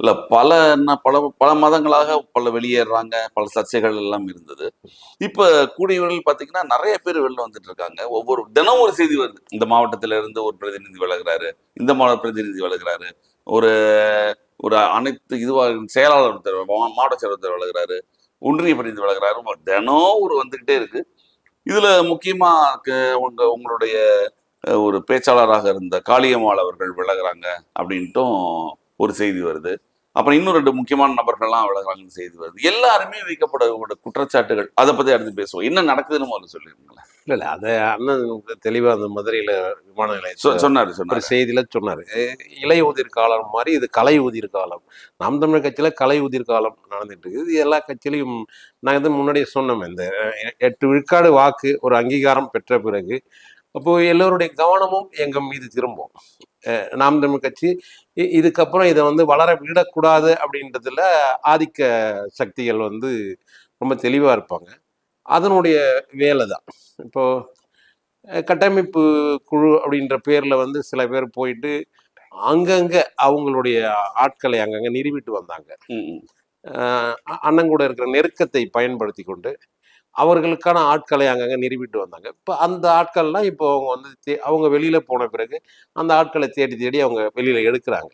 இல்லை பல என்ன பல பல மதங்களாக பல வெளியேறாங்க பல சர்ச்சைகள் எல்லாம் இருந்தது. இப்போ கூடியவர்கள் பார்த்தீங்கன்னா நிறைய பேர் வெளில வந்துட்டு இருக்காங்க. ஒவ்வொரு தினம் ஒரு செய்தி வருது. இந்த மாவட்டத்தில் இருந்து ஒரு பிரதிநிதி விலகுறாரு இந்த மாவட்ட பிரதிநிதி விலகுறாரு ஒரு ஒரு அனைத்து இதுவாக செயலாளர் ஒருத்தர் மா- மாவட்ட செயலாளர் ஒருத்தர் ஒன்றிய பிரதிநிதி விலகுறாரு தினம் ஒரு வந்துக்கிட்டே இருக்கு. இதில் முக்கியமாக உங்க உங்களுடைய ஒரு பேச்சாளராக இருந்த காளியம்மாள் அவர்கள் விலகுறாங்க அப்படின்ட்டும் ஒரு செய்தி வருது. அப்புறம் இன்னும் ரெண்டு முக்கியமான நபர்கள்லாம் விலகுறாங்கன்னு செய்தி வருது. எல்லாருமே வைக்கப்பட குற்றச்சாட்டுகள் அதை பத்தி அடுத்து பேசுவோம். என்ன நடக்குதுன்னு முதல்ல சொல்லிருங்களேன். இல்ல இல்ல. அதை அண்ணன் தெளிவா அந்த மதுரையில விமான நிலையத்தில் சொன்னாரு சொன்னாரு. செய்தியில சொன்னாரு. இலை உதிர் காலம் மாதிரி இது கலை உதிர் காலம். நாம் தமிழர் கட்சியில கலை உதிர் காலம் நடந்துட்டு இருக்குது. இது எல்லா கட்சியிலையும் நான் இது முன்னாடியே சொன்னோம் இந்த எட்டு விழுக்காடு வாக்கு ஒரு அங்கீகாரம் பெற்ற பிறகு அப்போ எல்லோருடைய கவனமும் எங்க மீது திரும்பும். நாம் தமிழ் கட்சி இதுக்கப்புறம் இதை வந்து வளர விடக்கூடாது அப்படின்றதுல ஆதிக்க சக்திகள் வந்து ரொம்ப தெளிவா இருப்பாங்க. அதனுடைய வேலை தான் இப்போ அஹ், கட்டமைப்பு குழு அப்படின்ற பேர்ல வந்து சில பேர் போயிட்டு அங்கங்க அவங்களுடைய ஆட்களை அங்கங்க நிறுவிட்டு வந்தாங்க. அண்ணன் கூட இருக்கிற நெருக்கத்தை பயன்படுத்தி கொண்டு அவர்களுக்கான ஆட்களை அங்கங்கே நிறுவிட்டு வந்தாங்க. இப்போ அந்த ஆட்கள்லாம் இப்போ அவங்க வந்து தே- அவங்க வெளியில் போன பிறகு அந்த ஆட்களை தேடி தேடி அவங்க வெளியில் எடுக்கிறாங்க.